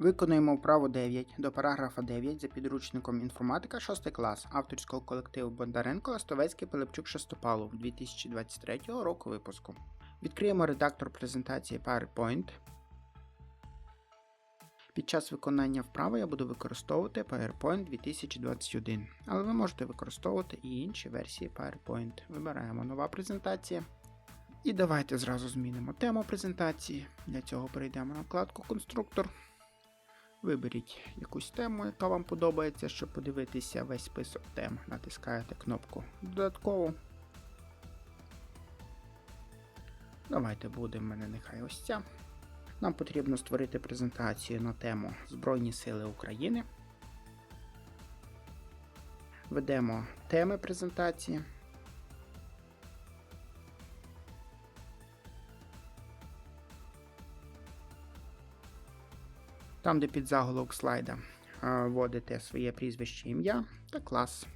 Виконуємо вправу 9 до параграфа 9 за підручником інформатика 6 клас авторського колективу Бондаренко Ластовецький Пилипчук Шестопалов 2023 року випуску. Відкриємо редактор презентації PowerPoint. Під час виконання вправи я буду використовувати PowerPoint 2021, але ви можете використовувати і інші версії PowerPoint. Вибираємо нова презентація. І давайте зразу змінимо тему презентації. Для цього перейдемо на вкладку Конструктор. Виберіть якусь тему, яка вам подобається, щоб подивитися весь список тем. Натискаєте кнопку Додатково. Давайте буде в мене нехай ось ця. Нам потрібно створити презентацію на тему Збройні Сили України. Ведемо теми презентації. Там, де під заголовок слайда вводите своє прізвище ім'я та клас.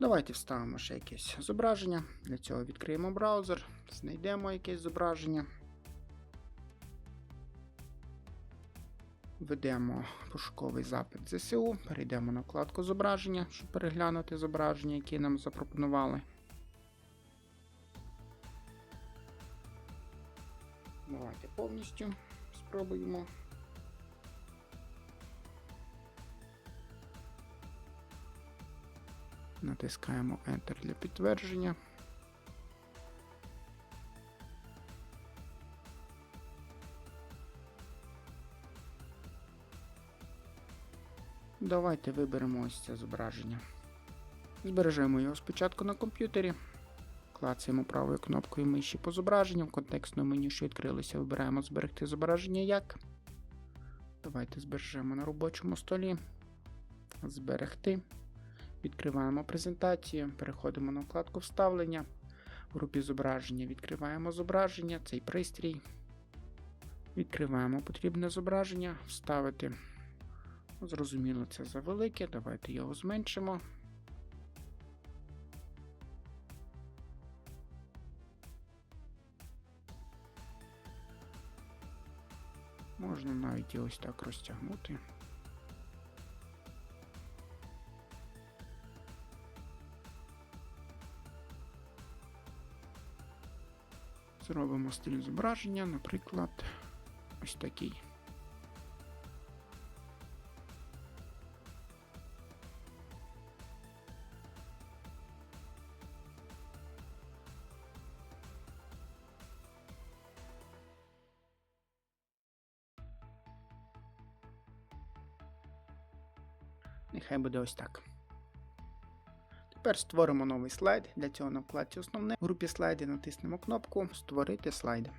Давайте вставимо ще якесь зображення. Для цього відкриємо браузер, знайдемо якесь зображення. Введемо пошуковий запит ЗСУ, перейдемо на вкладку зображення, щоб переглянути зображення, які нам запропонували. Давайте повністю спробуємо. Натискаємо Enter для підтвердження. Давайте виберемо ось це зображення. Збережемо його спочатку на комп'ютері. Клацаємо правою кнопкою миші по зображенню. В контекстному меню, що відкрилося, вибираємо зберегти зображення як. Давайте збережемо на робочому столі. Зберегти. Відкриваємо презентацію, переходимо на вкладку вставлення. В групі зображення відкриваємо зображення, цей пристрій. Відкриваємо потрібне зображення, вставити. Зрозуміло, це завелике. Давайте його зменшимо. Можна навіть і ось так розтягнути. Зробимо стиль зображення, наприклад, ось такий. Нехай буде ось так. Тепер створимо новий слайд. Для цього на вкладці Основне в групі слайди натиснемо кнопку Створити слайд.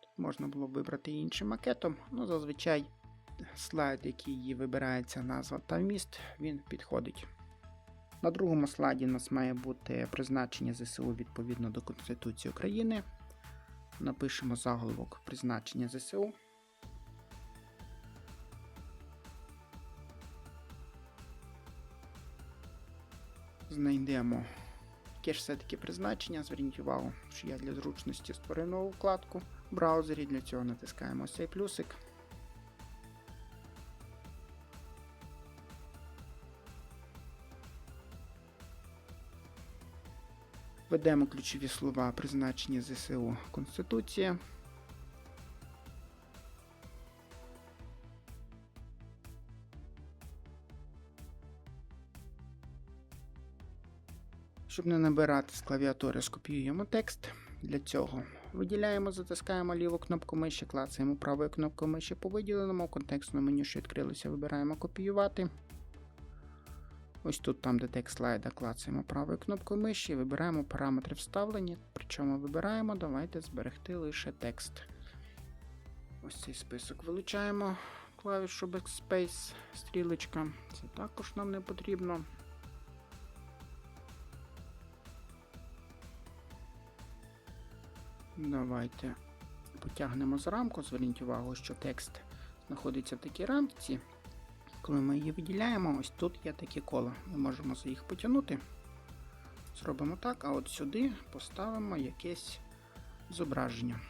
Тут можна було б вибрати іншим макетом, але зазвичай слайд, який вибирається назва та вміст, він підходить. На другому слайді у нас має бути призначення ЗСУ відповідно до Конституції України. Напишемо заголовок призначення ЗСУ. Знайдемо яке ж все-таки призначення. Зверніть увагу, що я для зручності створив нову вкладку в браузері. Для цього натискаємо цей плюсик. Введемо ключові слова призначення ЗСУ Конституція. Щоб не набирати з клавіатури, скопіюємо текст. Для цього виділяємо, затискаємо ліву кнопку миші, клацаємо правою кнопкою миші по виділеному, контекстному меню, що відкрилося, вибираємо копіювати. Ось тут, там, де текст слайда, клацаємо правою кнопкою миші, вибираємо параметри вставлення. Причому вибираємо, давайте зберегти лише текст. Ось цей список вилучаємо клавішу Backspace, стрілочка. Це також нам не потрібно. Давайте потягнемо за рамку. Зверніть увагу, що текст знаходиться в такій рамці. Коли ми її виділяємо, ось тут є такі кола. Ми можемо за їх потягнути. Зробимо так, а от сюди поставимо якесь зображення.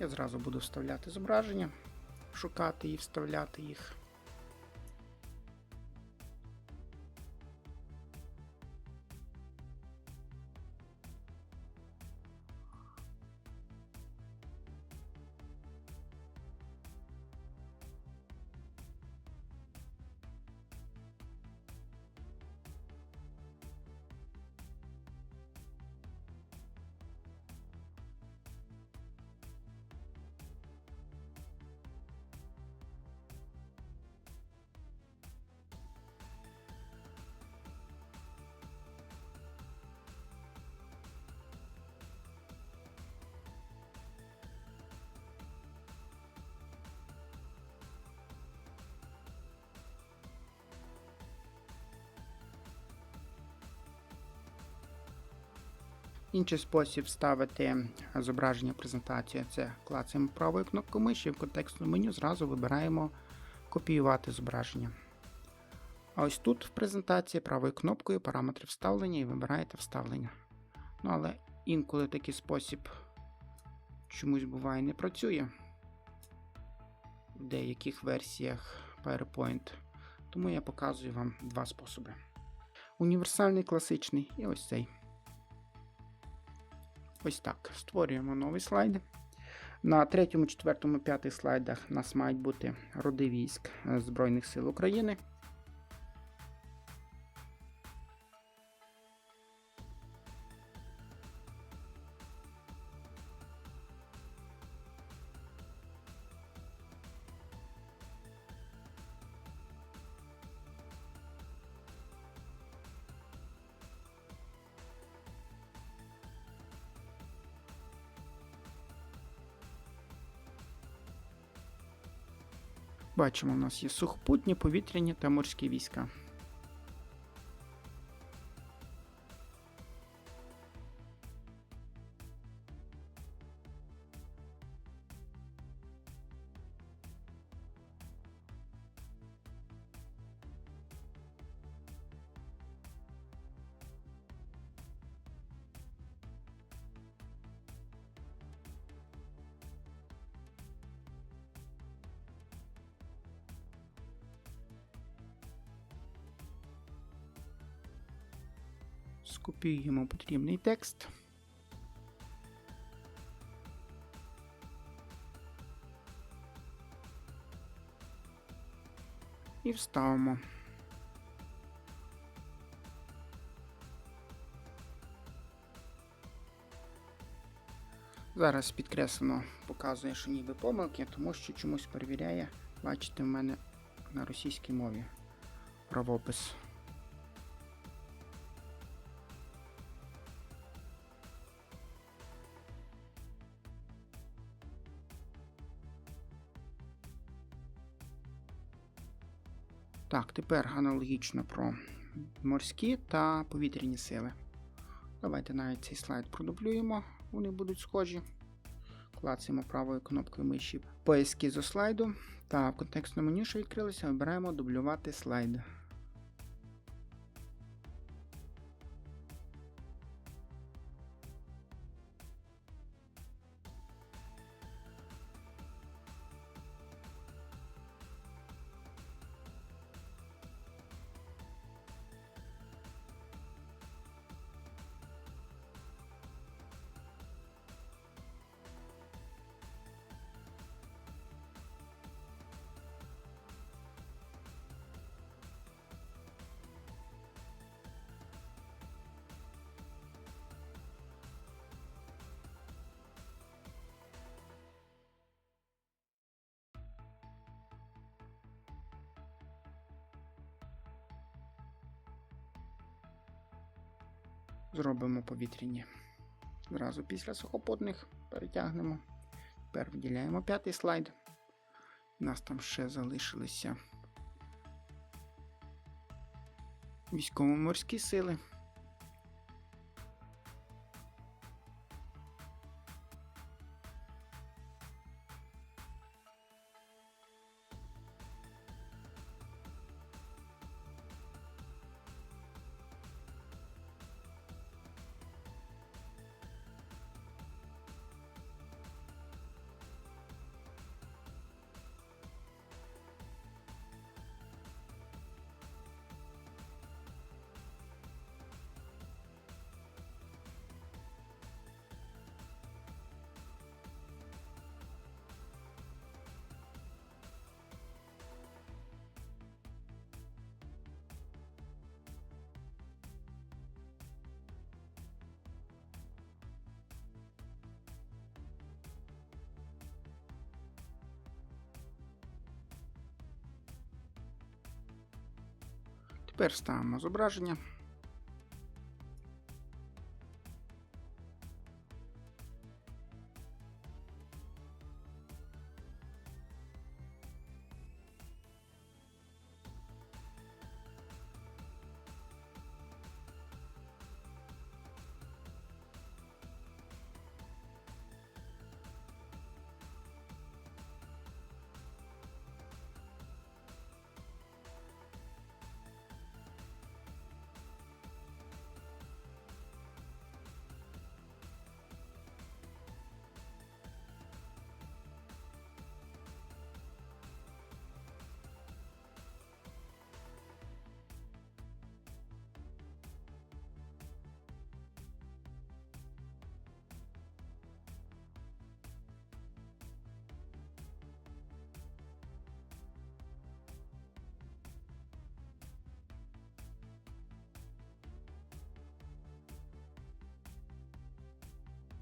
Я зразу буду вставляти зображення, шукати і вставляти їх. Інший спосіб вставити зображення презентації це клацаємо правою кнопкою миші, в контекстному меню зразу вибираємо копіювати зображення. А ось тут в презентації правою кнопкою параметри вставлення і вибираєте вставлення. Ну, але інколи такий спосіб чомусь буває не працює в деяких версіях PowerPoint. Тому я показую вам два способи: універсальний класичний і ось цей. Ось так. Створюємо новий слайд. На третьому, четвертому, п'ятих слайдах у нас мають бути роди військ Збройних сил України. Бачимо, у нас є сухопутні, повітряні та морські війська. Скопіюємо потрібний текст. І вставимо. Зараз підкреслено показує, що ніби помилки, тому що чомусь перевіряє, бачите, в мене на російській мові правопис. Так, тепер аналогічно про морські та повітряні сили. Давайте навіть цей слайд продублюємо, вони будуть схожі. Клацаємо правою кнопкою миші по ескізу слайду. Та в контекстному меню, що відкрилося, вибираємо дублювати слайд. Зробимо повітряні. Зразу після сухопутних перетягнемо. Тепер виділяємо п'ятий слайд. У нас там ще залишилися військово-морські сили. Тепер ставимо зображення.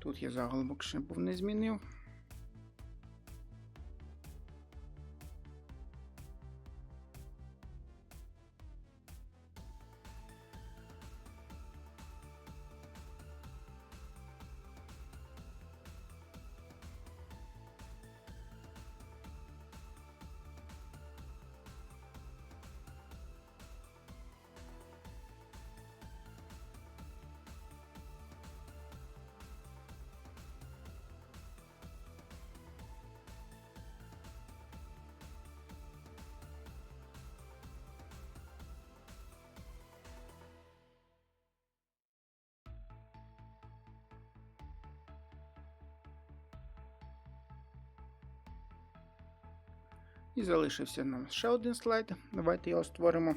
Тут я заголовок ще був не змінив. І залишився нам ще один слайд. Давайте його створимо,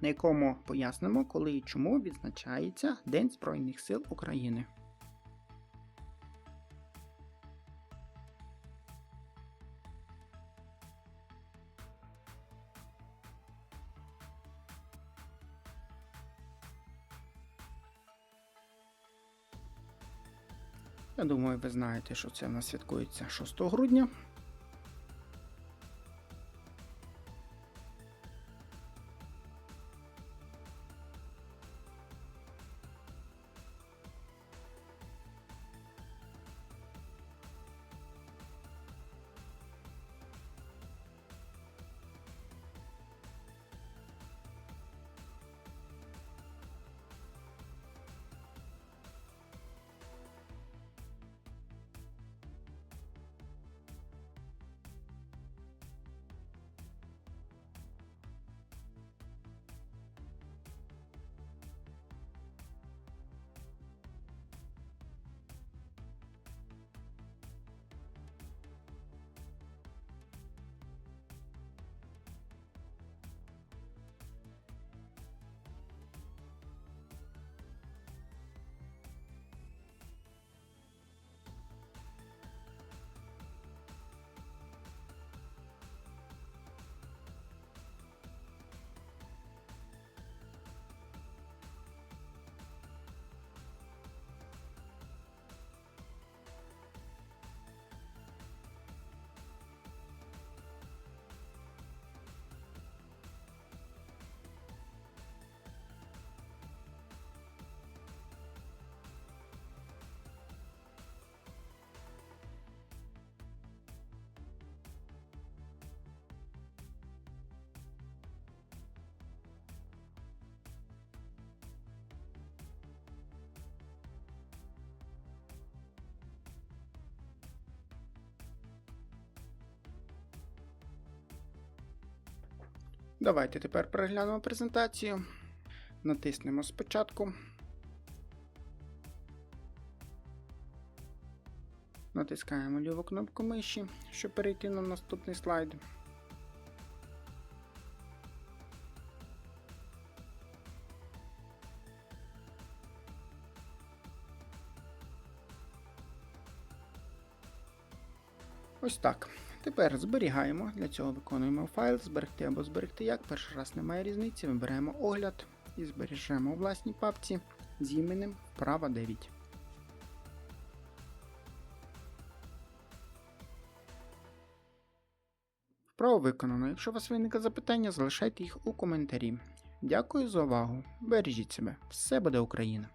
на якому пояснимо, коли і чому відзначається День Збройних сил України. Я думаю, ви знаєте, що це в нас святкується 6 грудня. Давайте тепер переглянемо презентацію. Натиснемо спочатку. Натискаємо ліву кнопку миші, щоб перейти на наступний слайд. Ось так. Тепер зберігаємо. Для цього виконуємо файл, зберегти або зберегти як. Перший раз немає різниці. Вибираємо огляд і збережемо у власній папці з іменем вправа 9. Вправо виконано. Якщо у вас виникли запитання, залишайте їх у коментарі. Дякую за увагу. Бережіть себе. Все буде Україна.